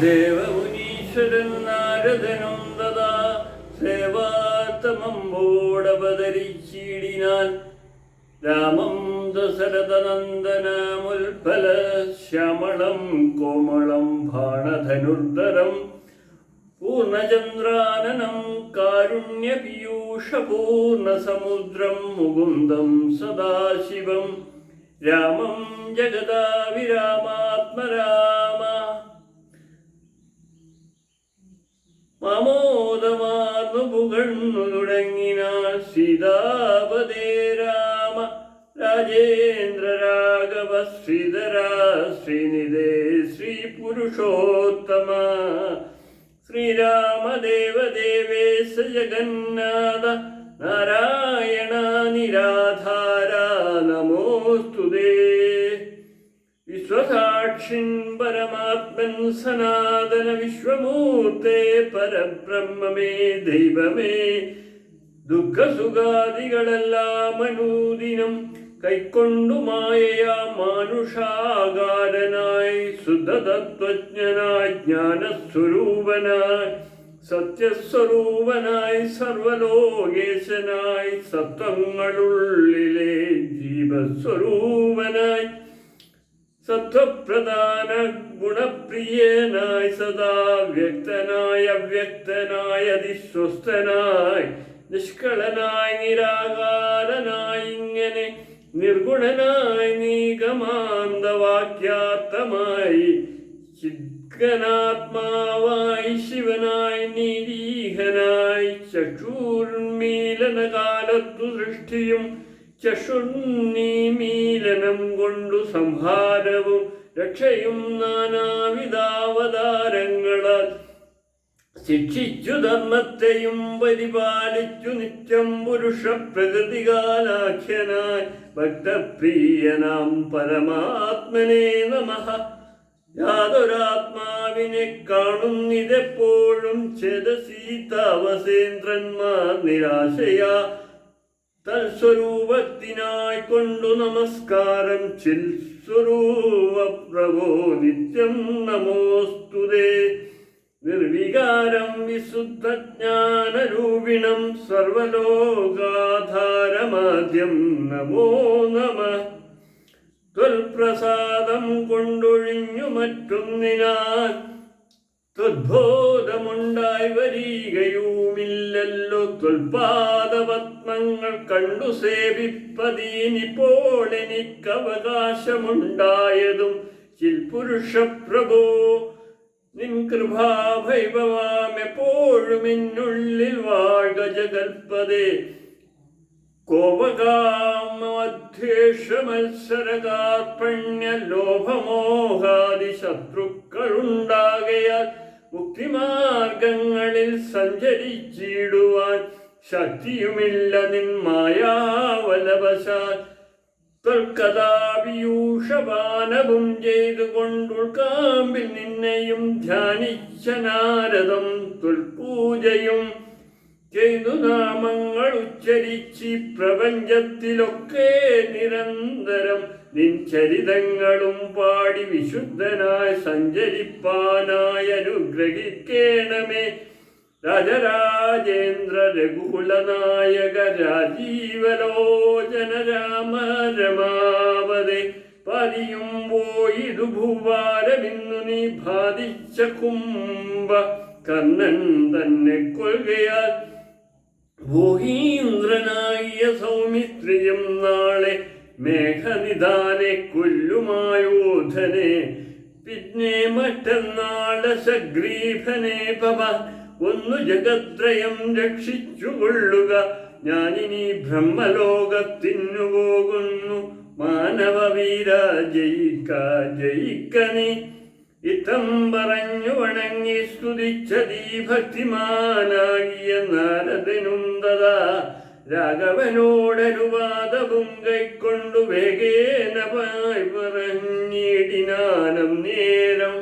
ദേവമുനീശ്വരൻ നാരദനും തഥാ സേവാത്തമമ്പോടവതരിച്ചിടിനാൻ രാമം ദശരഥനന്ദനമുൽഫല ശ്യാമളം കോമളം ഭാണധനുർധരം. പൂർണചന്ദ്രാനനം കാരുണ്യപീയൂഷപൂർണസമുദ്രം മുകുന്ദം സദാശിവം. രാമം ജഗദാവിരാമാത്മരാമ മാമോദമാർന്നു പുകഴ്ന്നു തുടങ്ങിനാൽ സീതാപദേ രാമ രാജേന്ദ്ര രാഘവ ശ്രീധരാ ശ്രീനിധേ ശ്രീ പുരുഷോത്തമ ശ്രീരാമദേവദേവേശ ജഗന്നാഥ നാരായണ പരമാത്മൻ സനാതന വിശ്വമൂർത്തേ പരബ്രഹ്മമേ ദൈവമേ. ദുഃഖസുഖാദികളെല്ലാം അനുദിനം കൈക്കൊണ്ടു മായയാ മാനുഷാകാരനായി ശുദ്ധതത്വജ്ഞനായി ജ്ഞാനസ്വരൂപനായി സത്യസ്വരൂപനായി സർവലോകേശനായി സത്വങ്ങളുള്ളിലെ ജീവസ്വരൂപനായി സത്വപ്രധാന ഗുണപ്രിയനായി സദാ വ്യക്തനായ അവ്യക്തനായ അതിസ്വസ്ഥനായി നിഷ്കളനായി നിരാകാരനായി ഇങ്ങനെ നിർഗുണനായി നീകമാന്തവാക്യാർത്ഥമായി ചിത്കനാത്മാവായി ശിവനായി നിരീഹനായി ചക്ഷൂർമീലന കാലത്തു സൃഷ്ടിയും ചഷുണ്ണീമീലനം കൊണ്ടു സംഹാരവും രക്ഷയും നാനാവിധാവതാരങ്ങളാൽ ശിക്ഷിച്ചു ധർമ്മത്തെയും പരിപാലിച്ചു നിത്യം പുരുഷ പ്രകൃതികാലാഖ്യനായി ഭക്തപ്രിയനാം പരമാത്മനെ നമ. യാതൊരാത്മാവിനെ കാണുന്നിതെപ്പോഴും ചേതസീതാവസേന്ദ്രന്മാർ നിരാശയാ. തൽസ്വരൂപത്തിനായി കൊണ്ടു നമസ്കാരം. ചിൽ സ്വരൂപ പ്രഭോ നിത്യം നമോസ്തുതേ നിർവികാരം വിശുദ്ധജ്ഞാനരൂപിണം സർവലോകാധാരമാദ്യം നമോ നമ. ത്വൽപ്രസാദം കൊണ്ടൊഴിഞ്ഞു മറ്റൊന്നിനാൽ ത്വദ്ബോധമുണ്ടായി വരികയുമില്ലല്ലോ ത്വൽപാദപത്മങ്ങൾ കണ്ടു സേവിപ്പതീനിപ്പോൾ എനിക്ക് അവകാശമുണ്ടായതും ചിൽപുരുഷ പ്രഭോ നിൻ കൃപാഭൈഭവാം എപ്പോഴും എന്നുള്ളിൽ വാഴ ജഗൽപതേ. കോപകാമധ്യേഷ മത്സരകാർപ്പണ്യ ലോഭമോഹാദി ശത്രുക്കളുണ്ടാകയാൽ മുക്തിമാർഗങ്ങളിൽ സഞ്ചരിച്ചിടുവാൻ ശക്തിയുമില്ല നിൻ മായാവലവശാൽ. ത്വൽക്കഥാപിയൂഷപാനവും ചെയ്തുകൊണ്ടുൾക്കാമ്പിൽ നിന്നെയും ധ്യാനിച്ച നാരദം ത്വൽപൂജയും ചെയ്തു നാമങ്ങൾ ഉച്ചരിച്ച് പ്രപഞ്ചത്തിലൊക്കെ നിരന്തരം നിൻ ചരിതങ്ങളും പാടി വിശുദ്ധനായി സഞ്ചരിപ്പാനായി അനുഗ്രഹിക്കേണമേ. രാജരാജേന്ദ്ര രഘുകുലനായക രാജീവലോചന രാമ രമാവതേ പതിയും പോയിതു ഭൂവാരമിന്നു നീ ബാധിച്ച കുംഭ കർണൻ തന്നെ കൊൽകയാൽ ഭൂഹീന്ദ്രനായ സൗമിത്രിയും നാളെ മേഘനിധാനെ കൊല്ലുമായോധനെ. പിന്നെ മറ്റന്നാളെ സഗ്രീഭനെ പവ ഒന്നു ജഗത്രയം രക്ഷിച്ചുകൊള്ളുക ഞാനിനി ബ്രഹ്മലോകത്തിനു പോകുന്നു. മാനവവീര ജയിക്ക ജയിക്ക നീ ഇത്തം പറഞ്ഞു വണങ്ങി സ്തുതിച്ച ഭക്തിമാനാകിയ നാരദനും തഥാ രാഘവനോടനുവാദവും കൈക്കൊണ്ടു വേഗേന പറഞ്ഞിടിനാനം നേരം